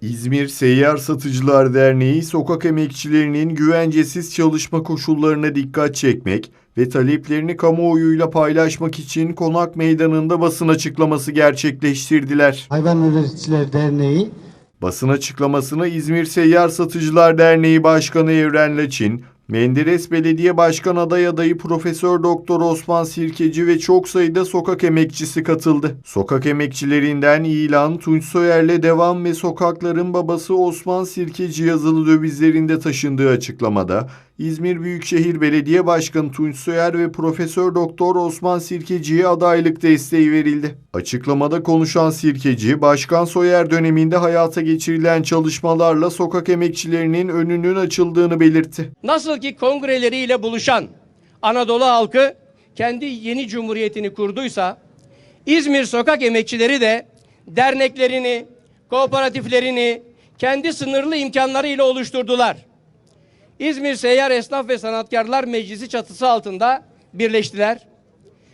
İzmir Seyyar Satıcılar Derneği sokak emekçilerinin güvencesiz çalışma koşullarına dikkat çekmek ve taleplerini kamuoyuyla paylaşmak için Konak Meydanı'nda basın açıklaması gerçekleştirdiler. Hayvan Üreticiler Derneği Basın açıklamasını İzmir Seyyar Satıcılar Derneği Başkanı Evren Laçin, Menderes Belediye Başkan Aday Adayı Profesör Doktor Osman Sirkeci ve çok sayıda sokak emekçisi katıldı. Sokak emekçilerinden İlan, Tunç Soyer'le devam ve sokakların babası Osman Sirkeci yazılı dövizlerinde taşındığı açıklamada İzmir Büyükşehir Belediye Başkanı Tunç Soyer ve Profesör Doktor Osman Sirkeci'ye adaylık desteği verildi. Açıklamada konuşan Sirkeci, Başkan Soyer döneminde hayata geçirilen çalışmalarla sokak emekçilerinin önünün açıldığını belirtti. Nasıl ki kongreleriyle buluşan Anadolu halkı kendi yeni cumhuriyetini kurduysa İzmir sokak emekçileri de derneklerini, kooperatiflerini kendi sınırlı imkanlarıyla oluşturdular. İzmir Seyyar Esnaf ve Sanatkarlar Meclisi çatısı altında birleştiler.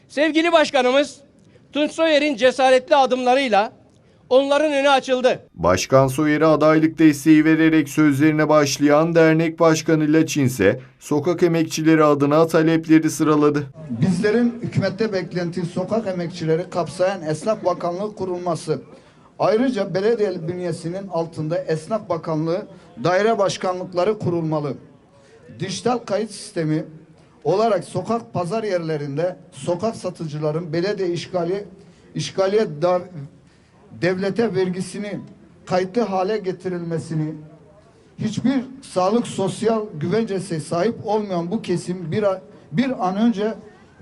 Sevgili başkanımız Tunç Soyer'in cesaretli adımlarıyla onların önü açıldı. Başkan Soyer'e adaylık desteği vererek sözlerine başlayan dernek başkanı Laçin ise sokak emekçileri adına talepleri sıraladı. Bizlerin hükümette beklentisi sokak emekçileri kapsayan Esnaf Bakanlığı kurulması. Ayrıca belediye bünyesinin altında Esnaf Bakanlığı daire başkanlıkları kurulmalı. Dijital kayıt sistemi olarak sokak pazar yerlerinde sokak satıcıların belediye işgali işgaliye devlete vergisini kayıtlı hale getirilmesini hiçbir sağlık sosyal güvencesi sahip olmayan bu kesim bir, a- bir an önce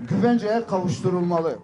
güvenceye kavuşturulmalı.